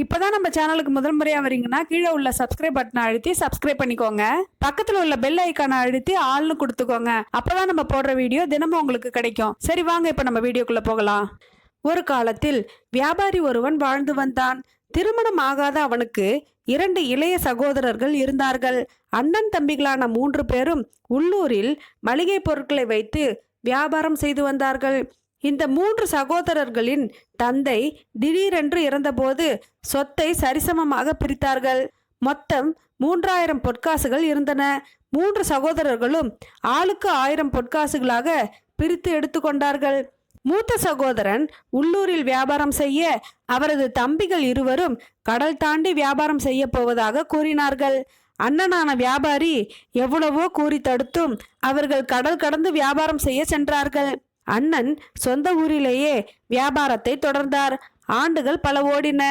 இப்போதான் நம்ம சேனலுக்கு முதல் முறையாக வரீங்கன்னா கீழே உள்ள சப்ஸ்கிரைப் பட்டனை அழுத்தி சப்ஸ்கிரைப் பண்ணிக்கோங்க. பக்கத்தில் உள்ள பெல் ஐக்கானை அழுத்தி ஆள்னு கொடுத்துக்கோங்க. அப்போதான் நம்ம போடுற வீடியோ தினமும் உங்களுக்கு கிடைக்கும். சரி வாங்க இப்போ நம்ம வீடியோக்குள்ளே போகலாம். ஒரு காலத்தில் வியாபாரி ஒருவன் வாழ்ந்து வந்தான். திருமணம் ஆகாத அவனுக்கு இரண்டு இளைய சகோதரர்கள் இருந்தார்கள். அண்ணன் தம்பிகளான மூன்று பேரும் உள்ளூரில் மளிகை பொருட்களை வைத்து வியாபாரம் செய்து வந்தார்கள். இந்த மூன்று சகோதரர்களின் தந்தை திடீரென்று இறந்தபோது சொத்தை சரிசமமாக பிரித்தார்கள். மொத்தம் மூன்றாயிரம் பொற்காசுகள் இருந்தன. மூன்று சகோதரர்களும் ஆளுக்கு ஆயிரம் பொற்காசுகளாக பிரித்து எடுத்துக்கொண்டார்கள். மூத்த சகோதரன் உள்ளூரில் வியாபாரம் செய்ய அவரது தம்பிகள் இருவரும் கடல் தாண்டி வியாபாரம் செய்ய போவதாக கூறினார்கள். அண்ணனான வியாபாரி எவ்வளவோ கூறி தடுத்தும் அவர்கள் கடல் கடந்து வியாபாரம் செய்ய சென்றார்கள். அண்ணன் சொந்த ஊரிலேயே வியாபாரத்தை தொடர்ந்தார். ஆண்டுகள் பல ஓடின.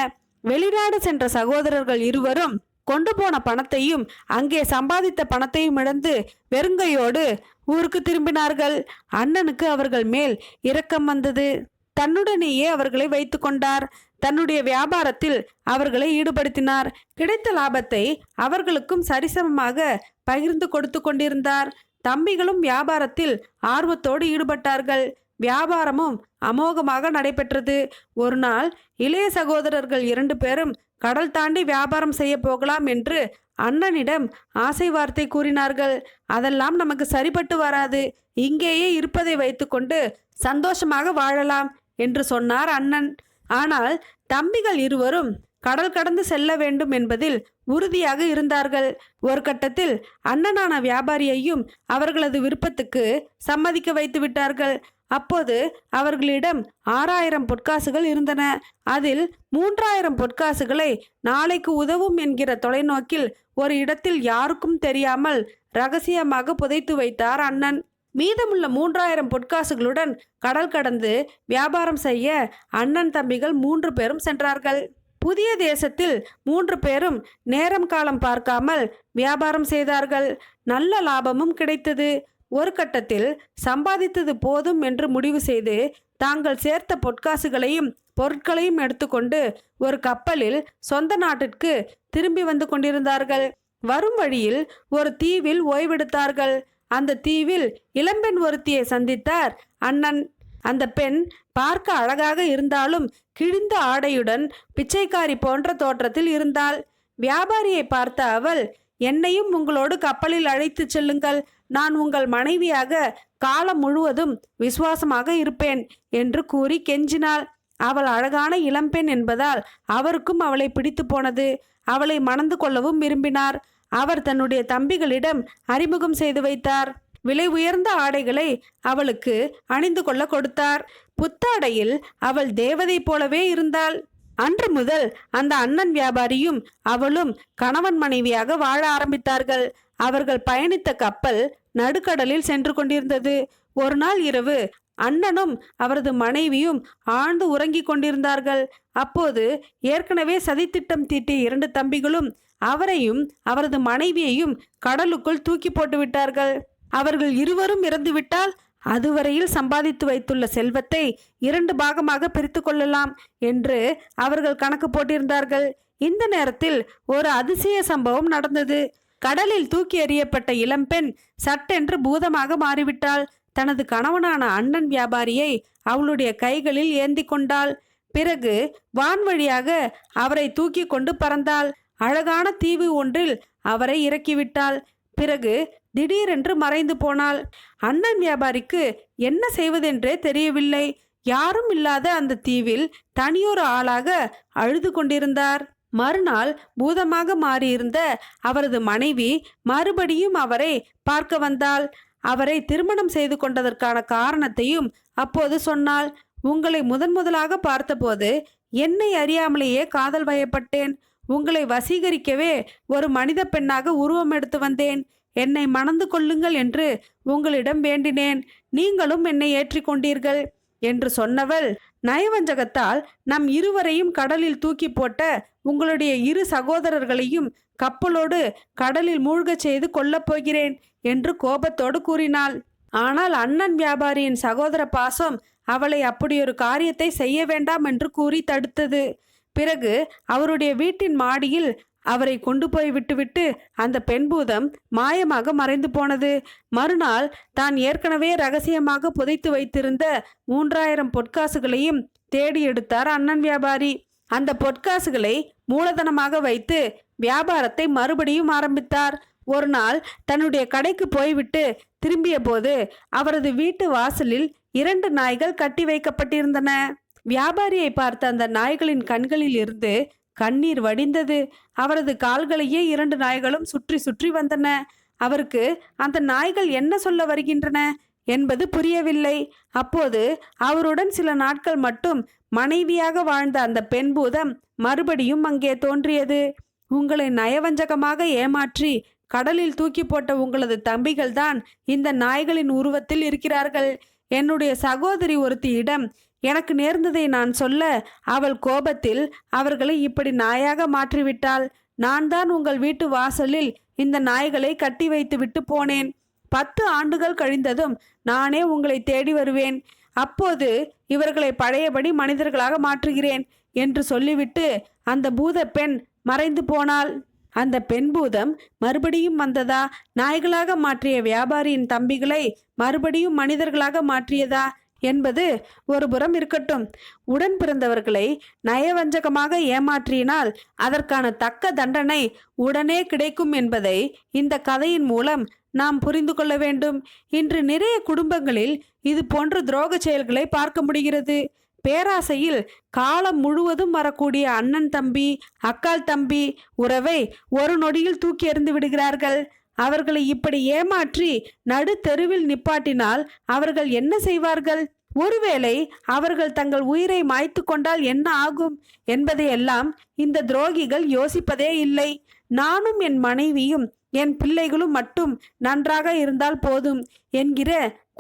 வெளிநாடு சென்ற சகோதரர்கள் இருவரும் கொண்டு போன பணத்தையும் அங்கே சம்பாதித்த பணத்தையும் இழந்து வெறுங்கையோடு ஊருக்கு திரும்பினார்கள். அண்ணனுக்கு அவர்கள் மேல் இரக்கம் வந்தது. தன்னுடனேயே அவர்களை வைத்து கொண்டார். தன்னுடைய வியாபாரத்தில் அவர்களை ஈடுபடுத்தினார். கிடைத்த லாபத்தை அவர்களுக்கும் சரிசமமாக பகிர்ந்து கொடுத்து கொண்டிருந்தார். தம்பிகளும் வியாபாரத்தில் ஆர்வத்தோடு ஈடுபட்டார்கள். வியாபாரமும் அமோகமாக நடைபெற்றது. ஒரு நாள் இளைய சகோதரர்கள் இரண்டு பேரும் கடல் தாண்டி வியாபாரம் செய்ய போகலாம் என்று அண்ணனிடம் ஆசை வார்த்தை கூறினார்கள். அதெல்லாம் நமக்கு சரிப்பட்டு வராது. இங்கேயே இருப்பதை வைத்துக்கொண்டு சந்தோஷமாக வாழலாம் என்று சொன்னார் அண்ணன். ஆனால் தம்பிகள் இருவரும் கடல் கடந்து செல்ல வேண்டும் என்பதில் உறுதியாக இருந்தார்கள். ஒரு கட்டத்தில் அண்ணனான வியாபாரியையும் அவர்களது விருப்பத்துக்கு சம்மதிக்க வைத்து விட்டார்கள். அப்போது அவர்களிடம் ஆறாயிரம் பொற்காசுகள் இருந்தன. அதில் மூன்றாயிரம் பொற்காசுகளை நாளைக்கு உதவும் என்கிற தொலைநோக்கில் ஒரு இடத்தில் யாருக்கும் தெரியாமல் ரகசியமாக புதைத்து வைத்தார் அண்ணன். மீதமுள்ள மூன்றாயிரம் பொற்காசுகளுடன் கடல் கடந்து வியாபாரம் செய்ய அண்ணன் தம்பிகள் மூன்று பேரும் சென்றார்கள். புதிய தேசத்தில் மூன்று பேரும் நேரம் காலம் பார்க்காமல் வியாபாரம் செய்தார்கள். நல்ல லாபமும் கிடைத்தது. ஒரு கட்டத்தில் சம்பாதித்தது போதும் என்று முடிவு செய்து தாங்கள் சேர்த்த பொற்காசுகளையும் பொருட்களையும் எடுத்துக்கொண்டு ஒரு கப்பலில் சொந்த நாட்டிற்கு திரும்பி வந்து கொண்டிருந்தார்கள். வரும் வழியில் ஒரு தீவில் ஓய்வெடுத்தார்கள். அந்த தீவில் இளம்பெண் ஒருத்தியை சந்தித்தார் அண்ணன். அந்த பெண் பார்க்க அழகாக இருந்தாலும் கிழிந்த ஆடையுடன் பிச்சைக்காரி போன்ற தோற்றத்தில் இருந்தாள். வியாபாரியை பார்த்த அவள் என்னையும் உங்களோடு கப்பலில் அழைத்துச் செல்லுங்கள். நான் உங்கள் மனைவியாக காலம் முழுவதும் விசுவாசமாக இருப்பேன் என்று கூறி கெஞ்சினாள். அவள் அழகான இளம்பெண் என்பதால் அவருக்கும் அவளை பிடித்து போனது. அவளை மணந்து கொள்ளவும் விரும்பினார். அவர் தன்னுடைய தம்பிகளிடம் அறிமுகம் செய்து வைத்தார். விலை உயர்ந்த ஆடைகளை அவளுக்கு அணிந்து கொள்ள கொடுத்தார். புத்தாடையில் அவள் தேவதை போலவே இருந்தாள். அன்று முதல் அந்த அண்ணன் வியாபாரியும் அவளும் கணவன் மனைவியாக வாழ ஆரம்பித்தார்கள். அவர்கள் பயணித்த கப்பல் நடுக்கடலில் சென்று கொண்டிருந்தது. ஒரு நாள் இரவு அண்ணனும் அவரது மனைவியும் ஆழ்ந்து உறங்கிக் கொண்டிருந்தார்கள். அப்போது ஏற்கனவே சதித்திட்டம் தீட்டிய இரண்டு தம்பிகளும் அவரையும் அவரது மனைவியையும் கடலுக்குள் தூக்கி போட்டு விட்டார்கள் அவர்கள் இருவரும் இறந்துவிட்டால் அதுவரையில் சம்பாதித்து வைத்துள்ள செல்வத்தை இரண்டு பாகமாக பிரித்து கொள்ளலாம் என்று அவர்கள் கணக்கு போட்டிருந்தார்கள். இந்த நேரத்தில் ஒரு அதிசய சம்பவம் நடந்தது. கடலில் தூக்கி எறியப்பட்ட இளம்பெண் சட்டென்று பூதமாக மாறிவிட்டாள். தனது கணவனான அண்ணன் வியாபாரியை அவளுடைய கைகளில் ஏந்தி கொண்டாள். பிறகு வான்வழியாக அவரை தூக்கி கொண்டு பறந்தாள். அழகான தீவு ஒன்றில் அவரை இறக்கிவிட்டாள். பிறகு திடீரென்று மறைந்து போனாள். அண்ணன் வியாபாரிக்கு என்ன செய்வதென்றே தெரியவில்லை. யாரும் இல்லாத அந்த தீவில் தனியொரு ஆளாக அழுது கொண்டிருந்தார். மறுநாள் பூதமாக மாறியிருந்த அவரது மனைவி மறுபடியும் அவரை பார்க்க வந்தாள். அவரை திருமணம் செய்து கொண்டதற்கான காரணத்தையும் அப்போது சொன்னாள். உங்களை முதன் முதலாக பார்த்தபோது என்னை அறியாமலேயே காதல் வயப்பட்டேன். உங்களை வசீகரிக்கவே ஒரு மனித பெண்ணாக உருவம் எடுத்து வந்தேன். என்னை மணந்து கொள்ளுங்கள் என்று உங்களிடம் வேண்டினேன். நீங்களும் என்னை ஏற்றிக்கொண்டீர்கள் என்று சொன்னவள் நயவஞ்சகத்தால் நம் இருவரையும் கடலில் தூக்கி போட்ட உங்களுடைய இரு சகோதரர்களையும் கப்பலோடு கடலில் மூழ்கச் செய்து கொல்லப் போகிறேன் என்று கோபத்தோடு கூறினாள். ஆனால் அண்ணன் வியாபாரியின் சகோதர பாசம் அவளை அப்படியொரு காரியத்தை செய்ய வேண்டாம் என்று கூறி தடுத்தது. பிறகு அவருடைய வீட்டின் மாடியில் அவரை கொண்டு போய் விட்டுவிட்டு அந்த பெண் பூதம் மாயமாக மறைந்து போனது. மறுநாள் தான் ஏற்கனவே ரகசியமாக புதைத்து வைத்திருந்த மூன்றாயிரம் பொற்காசுகளையும் தேடி எடுத்தார் அண்ணன் வியாபாரி. அந்த பொற்காசுகளை மூலதனமாக வைத்து வியாபாரத்தை மறுபடியும் ஆரம்பித்தார். ஒரு நாள் தன்னுடைய கடைக்கு போய்விட்டு திரும்பிய போது அவரது வீட்டு வாசலில் இரண்டு நாய்கள் கட்டி வைக்கப்பட்டிருந்தன. வியாபாரியை பார்த்த அந்த நாய்களின் கண்களில் இருந்து கண்ணீர் வடிந்தது. அவரது கால்களையே இரண்டு நாய்களும் சுற்றி சுற்றி வந்தன. அவருக்கு அந்த நாய்கள் என்ன சொல்ல வருகின்றன? என்பது புரியவில்லை. அப்போது அவருடன் சில நாட்கள் மட்டும் மனைவியாக வாழ்ந்த அந்த பெண் பூதம் மறுபடியும் அங்கே தோன்றியது. உங்களை நயவஞ்சகமாக ஏமாற்றி கடலில் தூக்கி போட்ட உங்களது தம்பிகள்தான் இந்த நாய்களின் உருவத்தில் இருக்கிறார்கள். என்னுடைய சகோதரி ஒருத்தியிடம் எனக்கு நேர்ந்ததை நான் சொல்ல அவள் கோபத்தில் அவர்களை இப்படி நாயாக மாற்றிவிட்டாள். நான் தான் உங்கள் வீட்டு வாசலில் இந்த நாய்களை கட்டி வைத்து விட்டு போனேன். பத்து ஆண்டுகள் கழிந்ததும் நானே உங்களை தேடி வருவேன். அப்போது இவர்களை பழையபடி மனிதர்களாக மாற்றுகிறேன் என்று சொல்லிவிட்டு அந்த பூத பெண் மறைந்து போனாள். அந்த பெண் பூதம் மறுபடியும் வந்ததா? நாய்களாக மாற்றிய வியாபாரியின் தம்பிகளை மறுபடியும் மனிதர்களாக மாற்றியதா? என்பது ஒரு புறம் இருக்கட்டும். உடன் பிறந்தவர்களை நயவஞ்சகமாக ஏமாற்றினால் அதற்கான தக்க தண்டனை உடனே கிடைக்கும் என்பதை இந்த கதையின் மூலம் நாம் புரிந்து கொள்ள வேண்டும். இன்று நிறைய குடும்பங்களில் இது போன்ற துரோக செயல்களை பார்க்க முடிகிறது. பேராசையில் காலம் முழுவதும் வரக்கூடிய அண்ணன் தம்பி அக்கால் தம்பி உறவை ஒரு நொடியில் தூக்கி எறிந்து விடுகிறார்கள். அவர்களை இப்படி ஏமாற்றி நடு தெருவில் நிப்பாட்டினால் அவர்கள் என்ன செய்வார்கள்? ஒருவேளை அவர்கள் தங்கள் உயிரை மாய்த்து கொண்டால் என்ன ஆகும் என்பதையெல்லாம் இந்த துரோகிகள் யோசிப்பதே இல்லை. நானும் என் மனைவியும் என் பிள்ளைகளும் மட்டும் நன்றாக இருந்தால் போதும் என்கிற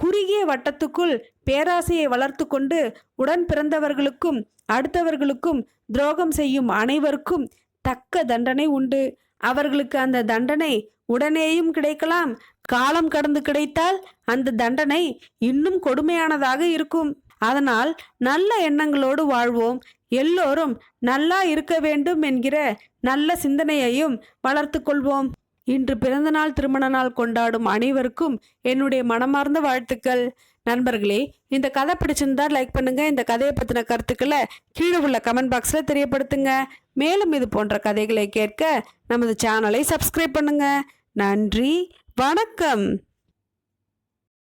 குறுகிய வட்டத்துக்குள் பேராசையை வளர்த்து கொண்டு உடன் பிறந்தவர்களுக்கும் அடுத்தவர்களுக்கும் துரோகம் செய்யும் அனைவருக்கும் தக்க தண்டனை உண்டு. அவர்களுக்கு அந்த தண்டனை உடனேயும் கிடைக்கலாம். காலம் கடந்து கிடைத்தால் அந்த தண்டனை இன்னும் கொடுமையானதாக இருக்கும். அதனால் நல்ல எண்ணங்களோடு வாழ்வோம். எல்லோரும் நல்லா இருக்க வேண்டும் என்கிற நல்ல சிந்தனையையும் வளர்த்து கொள்வோம். இன்று பிறந்தநாள் திருமண நாள் கொண்டாடும் அனைவருக்கும் என்னுடைய மனமார்ந்த வாழ்த்துக்கள். நண்பர்களே இந்த கதை பிடிச்சிருந்தா லைக் பண்ணுங்க. இந்த கதையை பற்றின கருத்துக்களை கீழே உள்ள கமெண்ட் பாக்ஸில் தெரியப்படுத்துங்க. மேலும் இது போன்ற கதைகளை கேட்க நமது சேனலை சப்ஸ்கிரைப் பண்ணுங்க. நன்றி வணக்கம்.